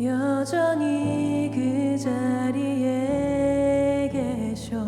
여전히 그 자리에 계셔.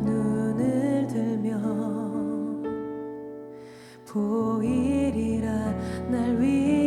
눈을 들면 보이리라. 날 위한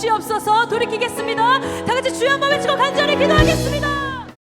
주시옵소서 돌이키겠